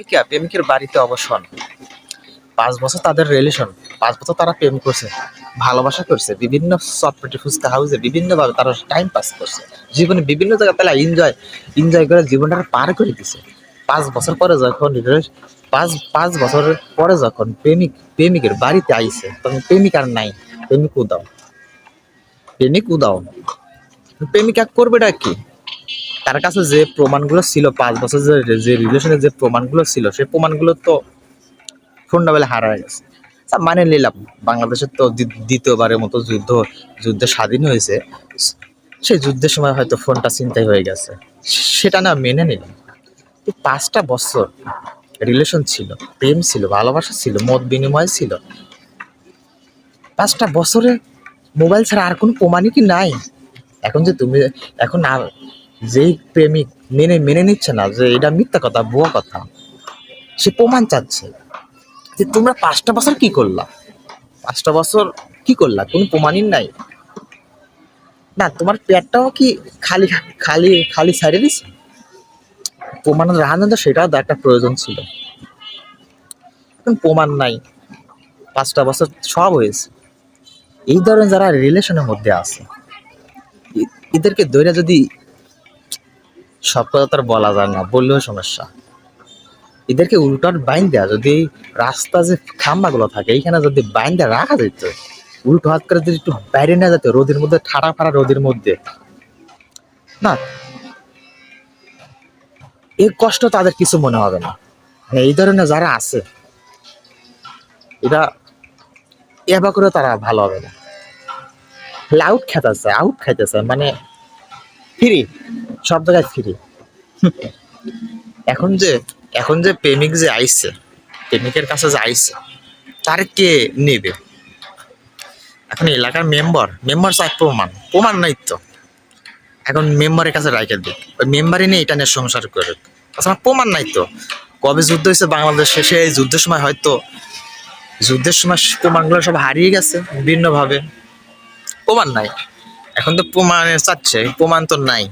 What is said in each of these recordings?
প্রেমিকা প্রেমিকের বাড়িতে অবসর। পাঁচ বছর তাদের রিলেশন পাঁচ বছর তারা প্রেম করছে, ভালোবাসা করছে, বিভিন্ন সফটওয়্যার ফুচকা হাউসে বিভিন্নভাবে তারা টাইম পাস করছে। জীবনে বিভিন্ন জায়গায় তারা এনজয় এনজয় করে জীবনটা পার করে দিছে। পাঁচ বছর পরে যখন পাঁচ পাঁচ বছর পরে যখন প্রেমিক, প্রেমিকের বাড়িতে আইছে, তখন প্রেমিক আর নাই, প্রেমিক উদাও। প্রেমিক উদাও। প্রেমিকা করবেটা কি? তার কাছে যে প্রমাণগুলো ছিল পাঁচ বছর যে যে রিলেশনে যে প্রমাণগুলো ছিল সেই প্রমাণগুলো তো সন্ধ্যাবেলা হারা গেছে। আচ্ছা, মানে নিলাম। বাংলাদেশের তো দ্বিতীয়বারের মতো যুদ্ধ যুদ্ধে স্বাধীন হয়েছে। সেই যুদ্ধের সময় হয়তো ফোনটা চিন্তাই হয়ে গেছে। সেটা না মেনে নিলাম। পাঁচটা বছর রিলেশন ছিল প্রেম ছিল ভালোবাসা ছিল মত বিনিময় ছিল। পাঁচটা বছরে মোবাইল ছাড়া আর কোনো প্রমাণই কি নাই? এখন যে তুমি এখন আর যেই প্রেমিক মেনে মেনে নিচ্ছে না যে এটা মিথ্যা কথা, ভুয়া কথা, সে প্রমাণ চাচ্ছে যে তোমরা পাঁচটা বছর কি করলা? পাঁচটা বছর কি করলা? কোনো প্রমাণই নাই। না, তোমার পেটটাও কি খালি খালি খালি সাইডে দিছে? প্রমাণ রাখানো তো সেটাও একটা প্রয়োজন ছিল। প্রমাণ নাই। পাঁচটা বছর সব হয়েছে। এই ধরনের যারা রিলেশনের মধ্যে আছে এদেরকে দৈরা যদি সব কথা তো আর বলা যায় না, বললেও সমস্যা। এদেরকে উল্টার বাইন দেয়া যদি রাস্তা যে খাম্বাগুলো থাকে, এইখানে যদি বাইন দেয়া রাখা যেত উল্টো হাত করে যদি একটু বাইরে না যেত, রোদের মধ্যে, ঠাড়া ফাড়া রোদের মধ্যে। না এই কষ্ট তাদের কিছু মনে হবে না। মানে এই ধরনের যারা আছে এটা এবার করে তারা ভালো হবে না। আউট খেতেছে আউট খাইতেছে মানে ফ্রি সব জায়গায় ফ্রি এখন যে এখন যে প্রেমিক যে আইছে, প্রেমিকের কাছে যে আইছে, তার কে নেবে? এখন এলাকার মেম্বার মেম্বার চাই প্রমাণ। প্রমাণ নাই তো। এখন মেম্বারের কাছে রাইখে দিক। ওই মেম্বারই নিয়ে এটা নিয়ে সংসার করে তাছাড়া প্রমাণ নাই তো। কবে যুদ্ধ হয়েছে বাংলাদেশ শেষে? এই যুদ্ধের সময় হয়তো, যুদ্ধের সময় প্রমাণগুলো সব হারিয়ে গেছে বিভিন্নভাবে প্রমাণ নাই। এখন তো প্রমাণের চাচ্ছে প্রমাণ তো নাই।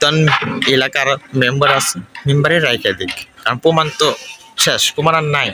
তখন এলাকার মেম্বার আছে মেম্বারের রাইখে দিক। কারণ প্রমাণ তো শেষ, প্রমাণ আর নাই।